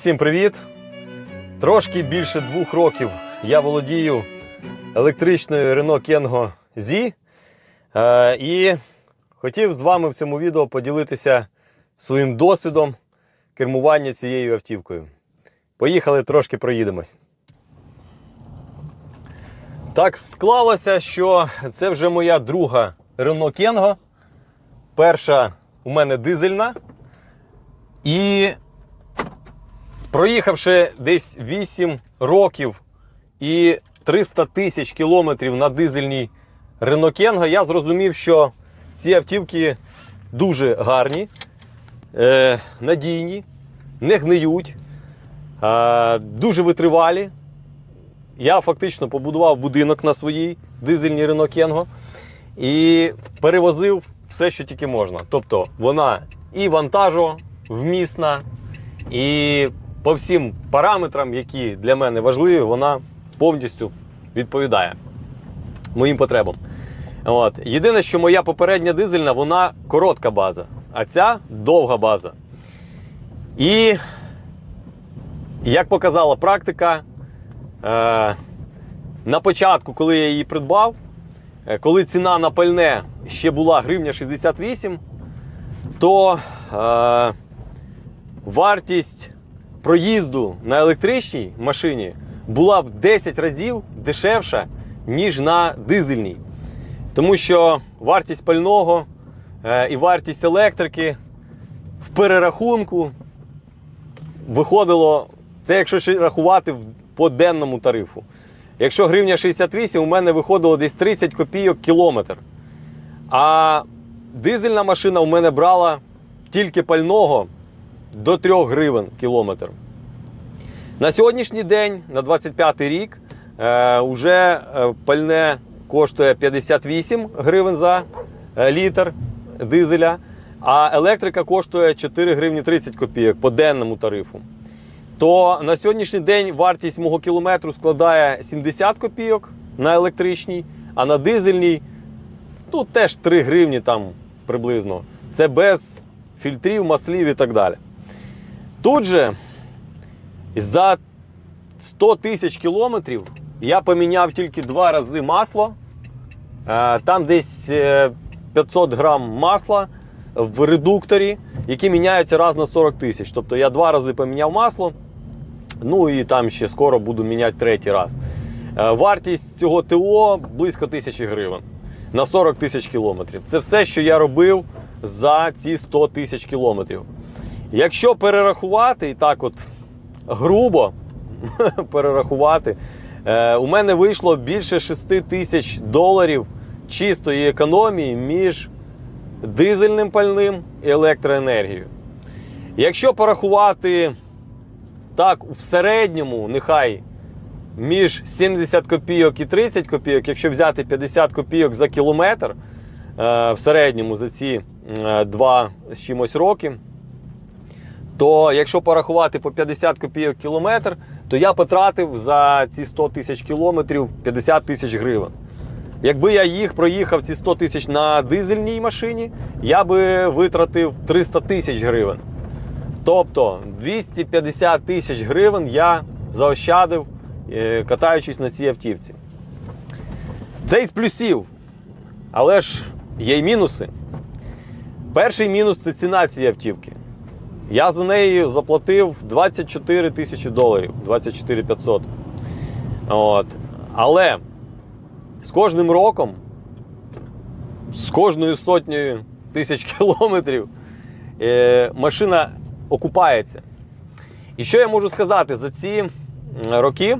Всім привіт! Трошки більше двох років я володію електричною Renault Kengo Z. Е, і хотів з вами в цьому відео поділитися своїм досвідом кермування цією автівкою. Поїхали трошки проїдемось. Так склалося, що це вже моя друга Renault Kengo. Перша у мене дизельна. І проїхавши десь 8 років і 300 тисяч кілометрів на дизельній Kengo, я зрозумів, що ці автівки дуже гарні, е, надійні, не гниють, е, дуже витривалі. Я фактично побудував будинок на своїй дизельній Kengo і перевозив все, що тільки можна. Тобто вона і вантажовмісна, і по всім параметрам, які для мене важливі, вона повністю відповідає моїм потребам. От. Єдине, що моя попередня дизельна, вона коротка база, а ця довга база. І, як показала практика, е, на початку, коли я її придбав, е, коли ціна на пальне ще була гривня 68, то е, вартість проїзду на електричній машині була в 10 разів дешевша, ніж на дизельній. Тому що вартість пального е, і вартість електрики в перерахунку виходило, це якщо рахувати по денному тарифу. Якщо гривня 68, у мене виходило десь 30 копійок кілометр. А дизельна машина у мене брала тільки пального до 3 гривень кілометр. На сьогоднішній день, на 25 рік, е, вже е, пальне коштує 58 гривень за е, літр дизеля, а електрика коштує 4 гривні 30 копійок по денному тарифу. То на сьогоднішній день вартість мого кілометру складає 70 копійок на електричній, а на дизельній ну, теж 3 гривні там приблизно. Це без фільтрів, маслів і так далі. Тут же за 100 тисяч кілометрів я поміняв тільки два рази масло. Е, Там десь е, 500 грам масла в редукторі, які міняються раз на 40 тисяч. Тобто я два рази поміняв масло. Ну і там ще скоро буду міняти третій раз. Е, Вартість цього ТО близько тисячі гривень на 40 тисяч кілометрів. Це все, що я робив за ці 100 тисяч кілометрів. Якщо перерахувати і так от грубо перерахувати, е, у мене вийшло більше 6 тисяч доларів чистої економії між дизельним пальним і електроенергією. Якщо порахувати так, в середньому, нехай між 70 копійок і 30 копійок, якщо взяти 50 копійок за кілометр е, в середньому за ці е, два з чимось роки, то якщо порахувати по 50 копійок кілометр, то я потратив за ці 100 тисяч кілометрів 50 тисяч гривень. Якби я їх проїхав ці 100 тисяч на дизельній машині, я би витратив 300 тисяч гривень. Тобто 250 тисяч гривень я заощадив, е, катаючись на цій автівці. Це із плюсів. Але ж є й мінуси. Перший мінус це ціна цієї автівки. Я за неї заплатив 24 тисячі доларів, 24 500. От. Але з кожним роком, з кожною сотнею тисяч кілометрів, е, машина окупається. І що я можу сказати за ці роки,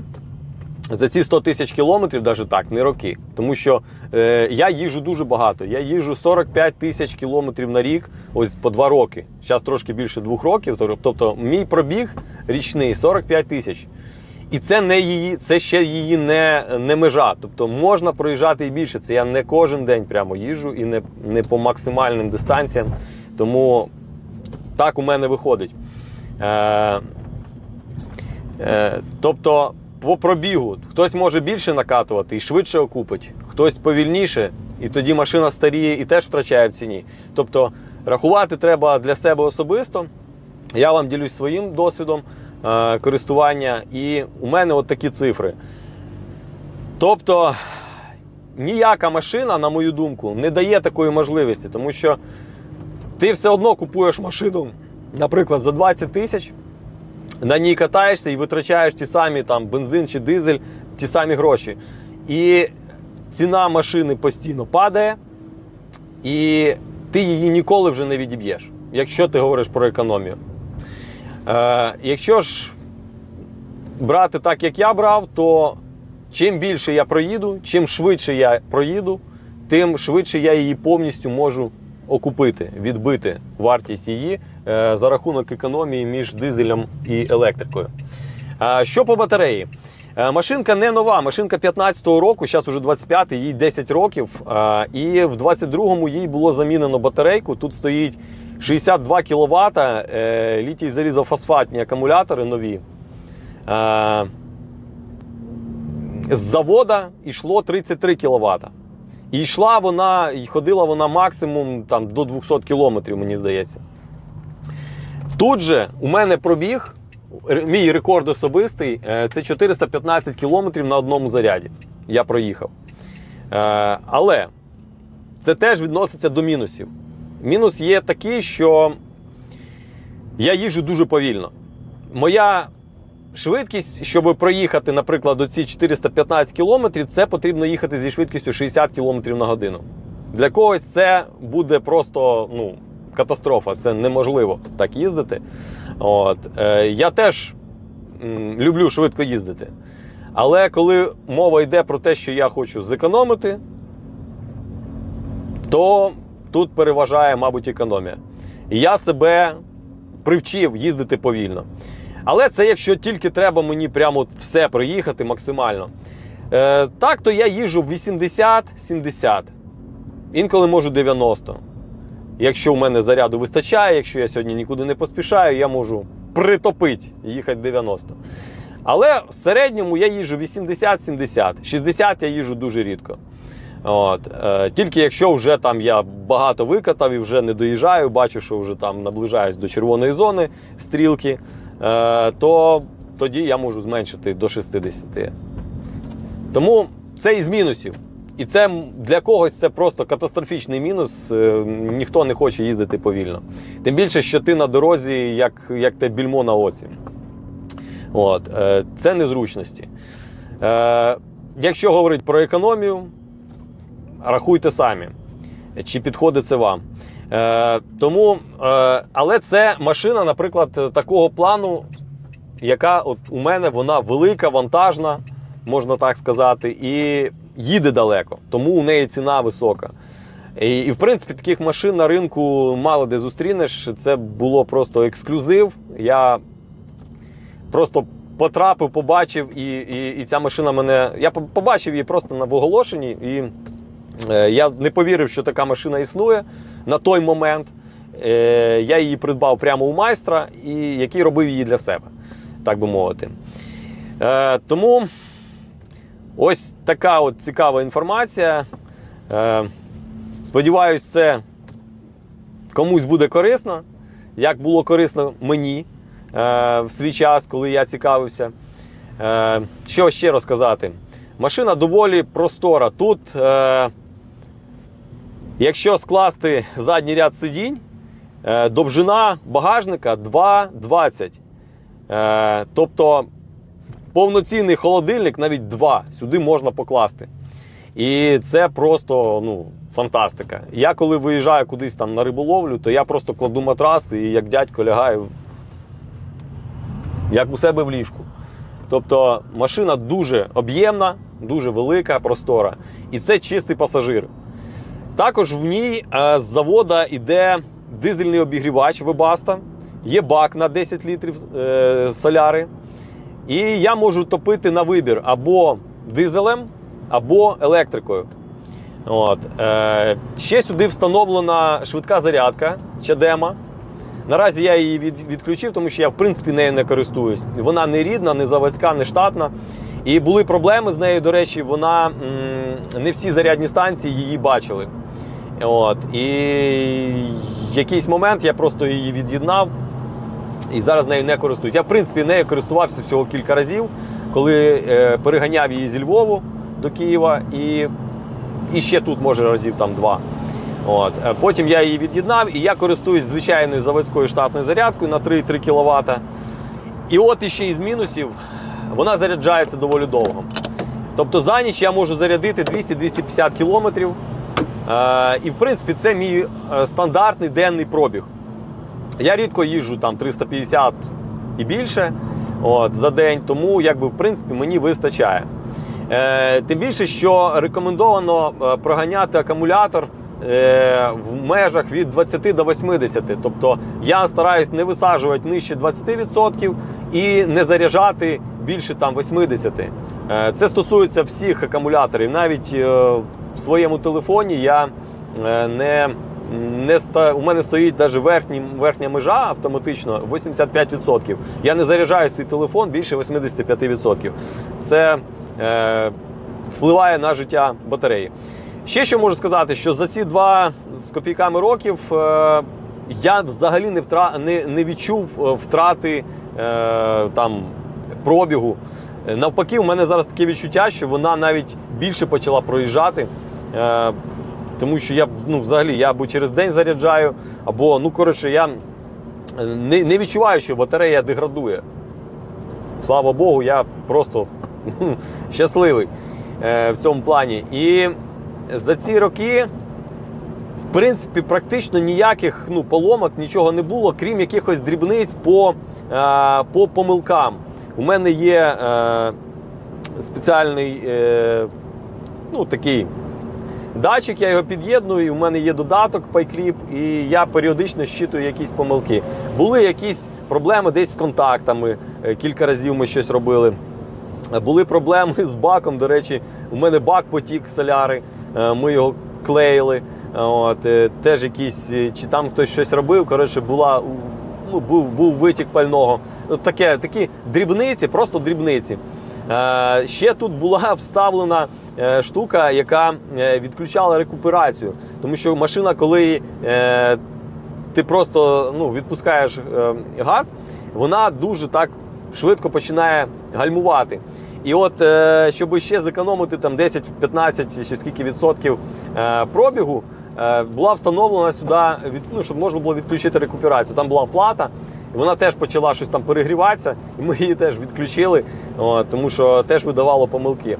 за ці 100 тисяч кілометрів, навіть так, не роки. Тому що е, я їжджу дуже багато. Я їжджу 45 тисяч кілометрів на рік, ось по два роки. Зараз трошки більше двох років. Тобто мій пробіг річний 45 тисяч. І це не її, це ще її не, не межа. Тобто можна проїжджати і більше. Це я не кожен день прямо їжджу і не, не по максимальним дистанціям. Тому так у мене виходить. Е, е, тобто, по пробігу хтось може більше накатувати і швидше окупить, хтось повільніше, і тоді машина старіє і теж втрачає в ціні. Тобто, рахувати треба для себе особисто. Я вам ділюсь своїм досвідом е, користування, і у мене от такі цифри. Тобто, ніяка машина, на мою думку, не дає такої можливості, тому що ти все одно купуєш машину, наприклад, за 20 тисяч, на ній катаєшся і витрачаєш ті самі там бензин чи дизель, ті самі гроші. І ціна машини постійно падає, і ти її ніколи вже не відіб'єш, якщо ти говориш про економію. Е, якщо ж брати так, як я брав, то чим більше я проїду, чим швидше я проїду, тим швидше я її повністю можу окупити, відбити вартість її за рахунок економії між дизелем і електрикою. Е, що по батареї? Е, Машинка не нова, машинка 15-го року, зараз уже 25-й, їй 10 років. е, І в 22-му їй було замінено батарейку. Тут стоїть 62 кВт літій залізофосфатні акумулятори нові. Е, З завода йшло 33 кВт. І йшла вона, і ходила вона максимум там, до 200 км, мені здається. Тут же у мене пробіг, мій рекорд особистий е, це 415 км на одному заряді. Я проїхав. Е, Але це теж відноситься до мінусів. Мінус є такий, що я їжджу дуже повільно. Моя швидкість, щоб проїхати, наприклад, оці 415 км, це потрібно їхати зі швидкістю 60 км на годину. Для когось це буде просто ну, катастрофа, це неможливо так їздити. От. Е, я теж люблю швидко їздити. Але коли мова йде про те, що я хочу зекономити, то тут переважає, мабуть, економія. І я себе привчив їздити повільно. Але це якщо тільки треба мені прямо все проїхати максимально. Е, так, то я їжджу 80-70. Інколи можу 90. Якщо в мене заряду вистачає, якщо я сьогодні нікуди не поспішаю, я можу притопити і їхати 90. Але в середньому я їжджу 80-70. 60 я їжджу дуже рідко. От. Е, тільки якщо вже там я багато викатав і вже не доїжджаю, бачу, що вже там наближаюсь до червоної зони стрілки, е, то тоді я можу зменшити до 60. Тому це із мінусів. І це для когось це просто катастрофічний мінус. е, Ніхто не хоче їздити повільно. Тим більше, що ти на дорозі, як, як те більмо на оці. От, е, це незручності. Е, якщо говорити про економію, рахуйте самі, чи підходить це вам. Тому, але це машина, наприклад, такого плану, яка от у мене вона велика, вантажна, можна так сказати, і їде далеко, тому у неї ціна висока. І, і в принципі, таких машин на ринку мало де зустрінеш. Це було просто ексклюзив. Я просто потрапив, побачив, і, і, і ця машина мене. Я побачив її просто на оголошенні, і е, я не повірив, що така машина існує на той момент. Е, я її придбав прямо у майстра, і який робив її для себе, так би мовити. Е, тому ось така от цікава інформація. Е, сподіваюсь, це комусь буде корисно, як було корисно мені е, в свій час, коли я цікавився. Е, що ще розказати? Машина доволі простора. Тут, якщо скласти задній ряд сидінь, довжина багажника 2,20. Е, тобто повноцінний холодильник, навіть 2, сюди можна покласти. І це просто ну, фантастика. Я коли виїжджаю кудись там на риболовлю, то я просто кладу матрас і як дядько лягаю, як у себе в ліжку. Тобто машина дуже об'ємна, дуже велика, простора. І це чистий пасажир. Також в ній е, з завода йде дизельний обігрівач Webaста, є бак на 10 літрів е, соляри. І я можу топити на вибір або дизелем, або електрикою. От. Е, ще сюди встановлена швидка зарядка чадема. Наразі я її від, відключив, тому що я в принципі нею не користуюсь. Вона не рідна, не заводська, не штатна. І були проблеми з нею. До речі, вона м, не всі зарядні станції її бачили. От. І якийсь момент я просто її від'єднав. І зараз нею не користуюсь. Я, в принципі, нею користувався всього кілька разів, коли е, переганяв її зі Львову до Києва, і, і ще тут, може, разів там два. От. Е, Потім я її від'єднав, і я користуюсь звичайною заводською штатною зарядкою на 3,3 кВт. І от іще із мінусів, вона заряджається доволі довго. Тобто за ніч я можу зарядити 200-250 кілометрів. Е, і в принципі це мій е, стандартний денний пробіг. Я рідко їжджу там 350 і більше от, за день, тому якби, в принципі мені вистачає. Е, тим більше, що рекомендовано е, проганяти акумулятор е, в межах від 20 до 80. Тобто я стараюсь не висаджувати нижче 20% і не заряджати більше там 80. Е, це стосується всіх акумуляторів. Навіть е, в своєму телефоні я е, не не ста... у мене стоїть навіть верхні, верхня межа автоматично 85%. Я не заряджаю свій телефон більше 85%. Це е, впливає на життя батареї. Ще що можу сказати, що за ці два з копійками років е, я взагалі не, втра... не, не відчув е, втрати е, там, пробігу. Навпаки, у мене зараз таке відчуття, що вона навіть більше почала проїжджати. Е, тому що я ну, взагалі я або через день заряджаю, або, ну, коротше, я не, не відчуваю, що батарея деградує. Слава Богу, я просто щасливий е, в цьому плані. І за ці роки, в принципі, практично ніяких ну, поломок, нічого не було, крім якихось дрібниць по, е, по помилкам. У мене є е, спеціальний е, ну, такий датчик, я його під'єдную, і у мене є додаток PyClip, і я періодично щитую якісь помилки. Були якісь проблеми десь з контактами, е, кілька разів ми щось робили. Були проблеми з баком. До речі, у мене бак потік соляри, е, ми його клеїли. От, е, теж якісь, чи там хтось щось робив. Коротше, була ну, був, був витік пального. Таке, такі дрібниці, просто дрібниці. Е, ще тут була вставлена е, штука, яка е, відключала рекуперацію. Тому що машина, коли ти просто ну, відпускаєш газ, вона дуже так швидко починає гальмувати. І от, щоб ще зекономити там 10-15 чи скільки відсотків пробігу, була встановлена сюди, від, ну, щоб можна було відключити рекуперацію. Там була плата, і вона теж почала щось там перегріватися, і ми її теж відключили, от, тому що теж видавало помилки.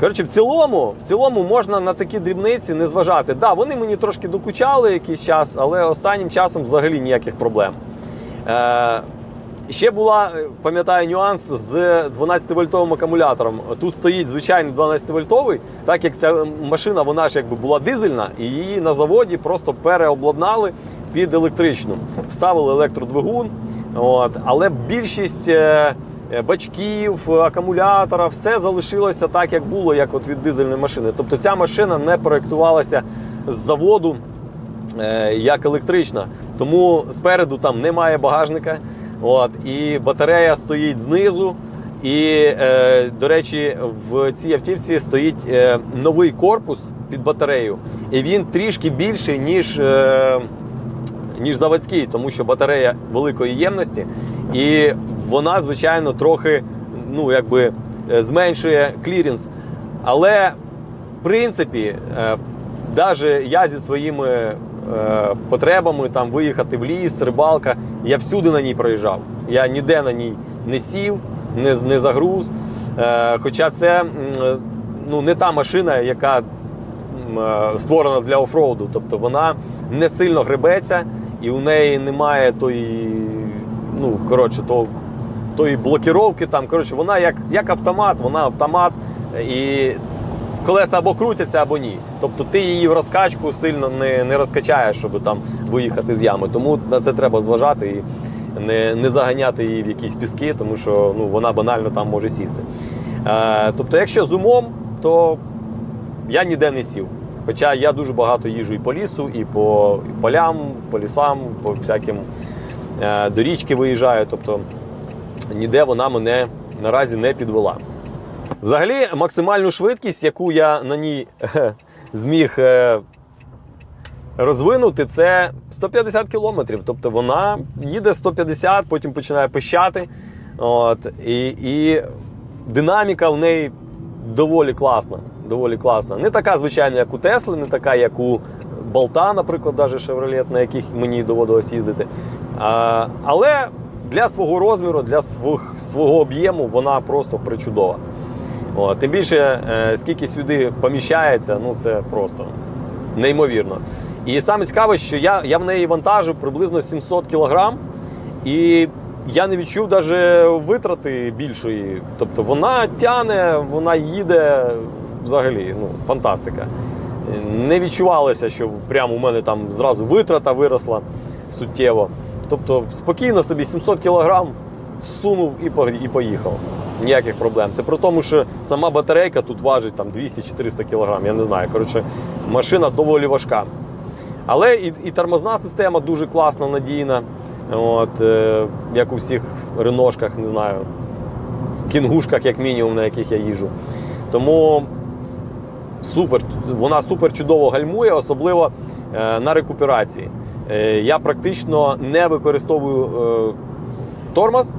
Коротше, в цілому, в цілому можна на такі дрібниці не зважати. Да, вони мені трошки докучали якийсь час, але останнім часом взагалі ніяких проблем. Е, ще була, е, пам'ятаю, нюанс з 12-вольтовим акумулятором. Тут стоїть звичайний 12-вольтовий, так як ця машина вона ж якби була дизельна, і її на заводі просто переобладнали під електричну. Вставили електродвигун. От, але більшість. е, е, Бачків, акумулятора, все залишилося так, як було, як от від дизельної машини. Тобто ця машина не проєктувалася з заводу як електрична. Тому спереду там немає багажника. От, і батарея стоїть знизу. І, е, до речі, в цій автівці стоїть е, новий корпус під батарею. І він трішки більший, ніж, е, ніж заводський, тому що батарея великої ємності. І вона, звичайно, трохи ну, якби, е, зменшує клірінс. Але, в принципі, навіть я зі своїми е, потребами там виїхати в ліс, рибалка, я всюди на ній проїжджав. Я ніде на ній не сів, не, не загруз. Е, хоча це е, ну, не та машина, яка е, створена для офроуду. Тобто вона не сильно гребеться і у неї немає тої, ну, коротше, того, тої блокіровки. Там, коротше, вона як, як автомат, вона автомат. І колеса або крутяться, або ні. Тобто ти її в розкачку сильно не, не розкачаєш, щоб там виїхати з ями. Тому на це треба зважати і не, не заганяти її в якісь піски, тому що ну, вона банально там може сісти. Е, тобто, якщо з умом, то я ніде не сів. Хоча я дуже багато їжджу і по лісу, і по полям, по лісам, по всяким е, до річки виїжджаю. Тобто ніде вона мене наразі не підвела. Взагалі, максимальну швидкість, яку я на ній е, зміг е, розвинути це 150 кілометрів. Тобто вона їде 150, потім починає пищати. От, і, і динаміка в неї доволі класна. Доволі класна. Не така, звичайно, як у Тесли, не така, як у Болта, наприклад, навіть Chevrolet, на яких мені доводилось їздити. А, але для свого розміру, для свого об'єму вона просто причудова. О, тим більше, е, скільки сюди поміщається, ну це просто неймовірно. І саме цікаве, що я, я в неї вантажу приблизно 700 кілограм, і я не відчув навіть витрати більшої. Тобто вона тяне, вона їде взагалі, ну, фантастика. Не відчувалося, що прямо у мене там зразу витрата виросла суттєво. Тобто спокійно собі 700 кілограм сунув і по- і поїхав. Ніяких проблем. Це при тому, що сама батарейка тут важить там 200-400 кілограм. Я не знаю. Коротше, машина доволі важка. Але і, і тормозна система дуже класна, надійна. От, е, як у всіх реношках, не знаю, кінгушках, як мінімум, на яких я їжджу. Тому супер, вона супер чудово гальмує, особливо е, на рекуперації. Е, я практично не використовую е, тормоз,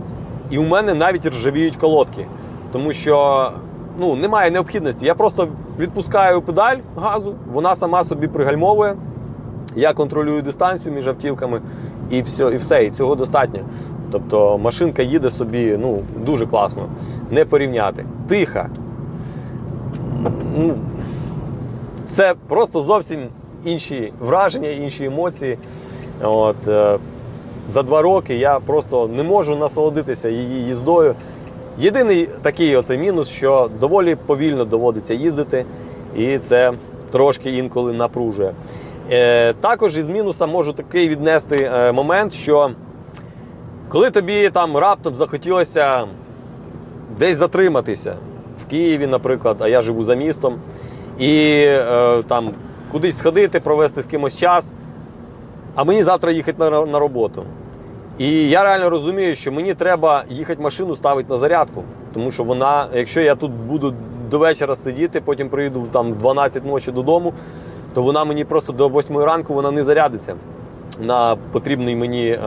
і у мене навіть ржавіють колодки. Тому що ну, немає необхідності. Я просто відпускаю педаль газу, вона сама собі пригальмовує. Я контролюю дистанцію між автівками, і все, і все, і цього достатньо. Тобто машинка їде собі ну, дуже класно, не порівняти. Тиха. Це просто зовсім інші враження, інші емоції. От, е, за два роки я просто не можу насолодитися її їздою. Єдиний такий оцей мінус, що доволі повільно доводиться їздити, і це трошки інколи напружує. Е, також із мінуса можу такий віднести е, момент, що коли тобі там раптом захотілося десь затриматися в Києві, наприклад, а я живу за містом, і е, там кудись сходити, провести з кимось час, а мені завтра їхати на, на роботу. І я реально розумію, що мені треба їхати машину ставити на зарядку, тому що вона, якщо я тут буду до вечора сидіти, потім приїду там в 12 ночі додому, то вона мені просто до 8 ранку вона не зарядиться на потрібний мені е,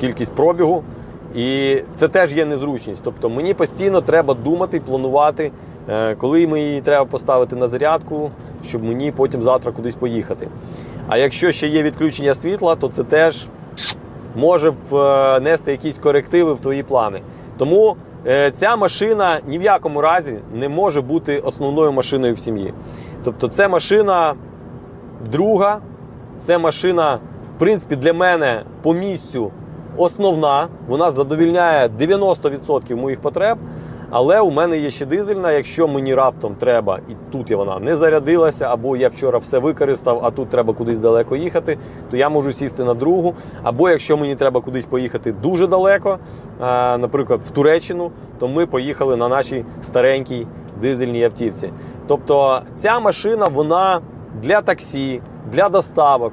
кількість пробігу. І це теж є незручність. Тобто мені постійно треба думати, планувати, е, коли мені її треба поставити на зарядку, щоб мені потім завтра кудись поїхати. А якщо ще є відключення світла, то це теж може внести якісь корективи в твої плани. Тому е, ця машина ні в якому разі не може бути основною машиною в сім'ї. Тобто, це машина друга, це машина, в принципі, для мене по місцю основна. Вона задовільняє 90% моїх потреб. Але у мене є ще дизельна. Якщо мені раптом треба, і тут вона не зарядилася, або я вчора все використав, а тут треба кудись далеко їхати, то я можу сісти на другу. Або якщо мені треба кудись поїхати дуже далеко, наприклад, в Туреччину, то ми поїхали на нашій старенькій дизельній автівці. Тобто ця машина вона для таксі, для доставок.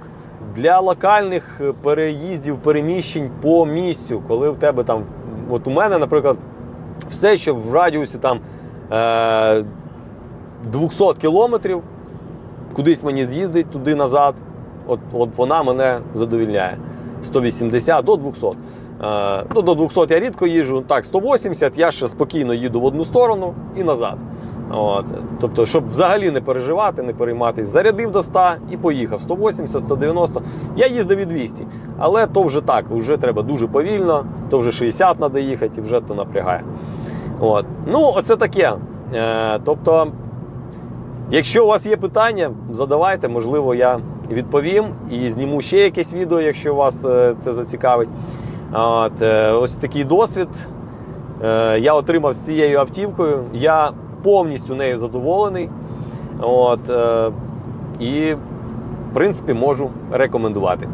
Для локальних е, переїздів, переміщень по місцю, коли в тебе там, от у мене, наприклад, все, що в радіусі там е, 200 кілометрів, кудись мені з'їздить туди назад, от, от вона мене задовільняє. 180 до 200. Е, ну, до 200 я рідко їжджу. Так, 180 я ще спокійно їду в одну сторону і назад. От. Тобто, щоб взагалі не переживати, не перейматись, зарядив до 100 і поїхав. 180, 190. Я їздив і 200. Але то вже так, вже треба дуже повільно, то вже 60 треба їхати і вже то напрягає. От. Ну, оце таке. Е, тобто, якщо у вас є питання, задавайте, можливо, я відповім і зніму ще якесь відео, якщо вас е, це зацікавить. От, е, ось такий досвід. Е, я отримав з цією автівкою. Я повністю нею задоволений. От, е, і, в принципі, можу рекомендувати.